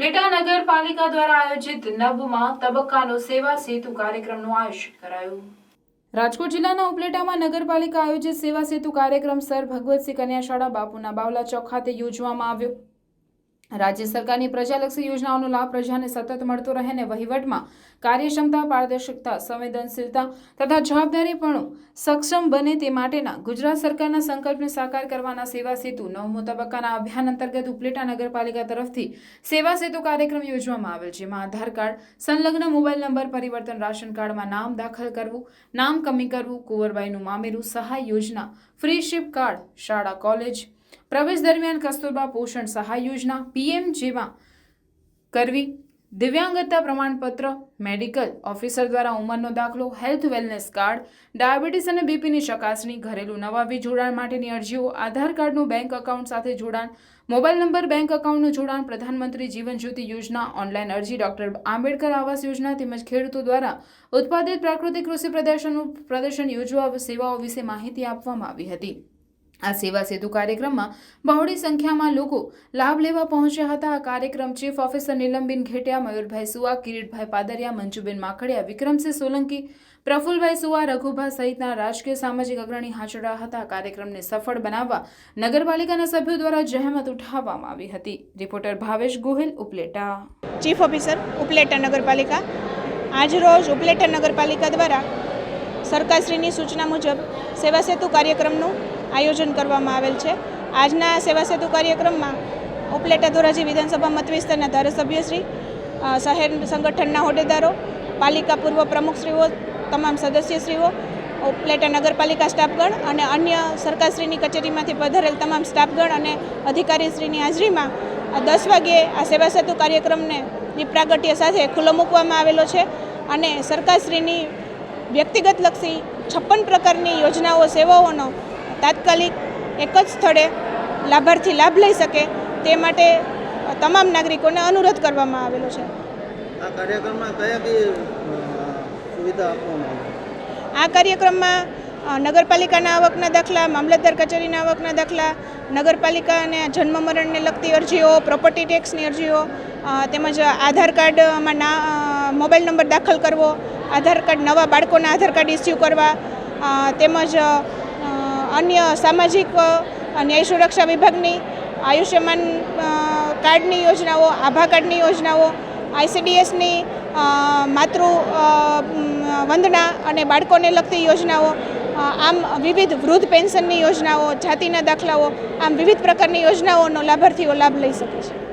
ઉપલેટા નગરપાલિકા દ્વારા આયોજિત નવમા તબક્કાનો સેવા સેતુ કાર્યક્રમનું આયોજન કરાયું. રાજકોટ જિલ્લાના ઉપલેટામાં નગરપાલિકા આયોજિત સેવા સેતુ કાર્યક્રમ સર ભગવતસિંહ કન્યા શાળા બાપુના બાવલા ચોક ખાતે યોજવામાં આવ્યો. રાજ્ય સરકારની પ્રજાલક્ષી યોજનાઓનો લાભ પ્રજાને સતત મળતો રહે અને વહીવટમાં કાર્યક્ષમતા, પારદર્શકતા, સંવેદનશીલતા તથા જવાબદારીપણું સક્ષમ બને તે માટેના ગુજરાત સરકારના સંકલ્પને સાકાર કરવાના સેવા સેતુ નવમો તબક્કાના અભિયાન અંતર્ગત ઉપલેટા નગરપાલિકા તરફથી સેવા સેતુ કાર્યક્રમ યોજવામાં આવેલ જેમાં આધાર કાર્ડ, સંલગ્ન મોબાઈલ નંબર, પરિવર્તન રાશન કાર્ડમાં નામ દાખલ કરવું, નામ કમી કરવું, કુંવરબાઈનું મામેરું સહાય યોજના, ફ્રી શિપ કાર્ડ, શાળા, કોલેજ પ્રવેશ દરમિયાન કસ્તુરબા પોષણ સહાય યોજના પીએમ જેવા કરવી દિવ્યાંગતા પ્રમાણપત્ર, મેડિકલ ઓફિસર દ્વારા ઉંમરનો દાખલો, હેલ્થ વેલનેસ કાર્ડ, ડાયાબિટીસ અને બીપીની ચકાસણી, ઘરેલું નવા વીજ જોડાણ માટેની અરજીઓ, આધાર કાર્ડનું બેંક એકાઉન્ટ સાથે જોડાણ, મોબાઈલ નંબર, બેંક એકાઉન્ટનું જોડાણ, પ્રધાનમંત્રી જીવન જ્યોતિ યોજના, ઓનલાઈન અરજી, ડોક્ટર આંબેડકર આવાસ યોજના તેમજ ખેડૂતો દ્વારા ઉત્પાદિત પ્રાકૃતિક કૃષિ પ્રદર્શનનું પ્રદર્શન યોજવા સેવાઓ વિશે માહિતી આપવામાં આવી હતી. આ સેવા સેતુ કાર્યક્રમમાં બહોળી સંખ્યામાં લોકો લાભ લેવા પહોંચ્યા હતા. આ કાર્યક્રમ ચીફ ઓફિસર નીલમબેન ઘેટિયા, મયુરભાઈ સુવા કિરીટભાઈ પાદરિયા, મંજુબેન માખડિયા, વિક્રમસિંહ સોલંકી, પ્રફુલભાઈ સુવા રઘુભા સહિતના રાજકીય સામાજિક અગ્રણી હાજર હતા. કાર્યક્રમને સફળ બનાવવા નગરપાલિકાના સભ્યો દ્વારા જહેમત ઉઠાવવામાં આવી હતી. Reporter Bhavesh Gohil, Upleta. Chief officer, Upleta નગરપાલિકા. આજરોજ ઉપલેટા નગરપાલિકા દ્વારા સરકારશ્રીની સૂચના મુજબ સેવા સેતુ કાર્યક્રમનું આયોજન કરવામાં આવેલ છે. આજના સેવા સેતુ કાર્યક્રમમાં ઉપલેટા ધોરાજી વિધાનસભા મતવિસ્તારના ધારાસભ્યશ્રી શહેર સંગઠનના હોદ્દેદારો, પાલિકા પૂર્વ પ્રમુખશ્રીઓ તમામ સદસ્યશ્રીઓ ઉપલેટા નગરપાલિકા સ્ટાફગણ અને અન્ય સરકારશ્રીની કચેરીમાંથી પધારેલ તમામ સ્ટાફગણ અને અધિકારીશ્રીની હાજરીમાં દસ વાગ્યે આ સેવા સેતુ કાર્યક્રમને પ્રાગટ્ય સાથે ખુલ્લો મૂકવામાં આવેલો છે અને સરકારશ્રીની વ્યક્તિગત લક્ષી છપ્પન પ્રકારની યોજનાઓ, સેવાઓનો તાત્કાલિક એક જ સ્થળે લાભાર્થી લાભ લઈ શકે તે માટે તમામ નાગરિકોને અનુરોધ કરવામાં આવેલો છે. આ કાર્યક્રમમાં કયા કઈ સુવિધા આપવામાં આવે? આ કાર્યક્રમમાં નગરપાલિકાના આવકના દાખલા મામલતદાર કચેરીના આવકના દાખલા નગરપાલિકા અને જન્મ મરણને લગતી અરજીઓ પ્રોપર્ટી ટેક્સની અરજીઓ તેમજ આધાર કાર્ડમાં ના મોબાઈલ નંબર દાખલ કરવો આધાર કાર્ડ નવા બાળકોના આધાર કાર્ડ ઇસ્યુ કરવા તેમજ અન્ય સામાજિક ન્યાય સુરક્ષા વિભાગની, આયુષ્યમાન કાર્ડની યોજનાઓ, આભા કાર્ડની યોજનાઓ, આઈસીડીએસની માતૃ વંદના અને બાળકોને લગતી યોજનાઓ આમ વિવિધ વૃદ્ધ પેન્શનની યોજનાઓ, જાતિના દાખલાઓ, આમ વિવિધ પ્રકારની યોજનાઓનો લાભાર્થીઓ લાભ લઈ શકે છે.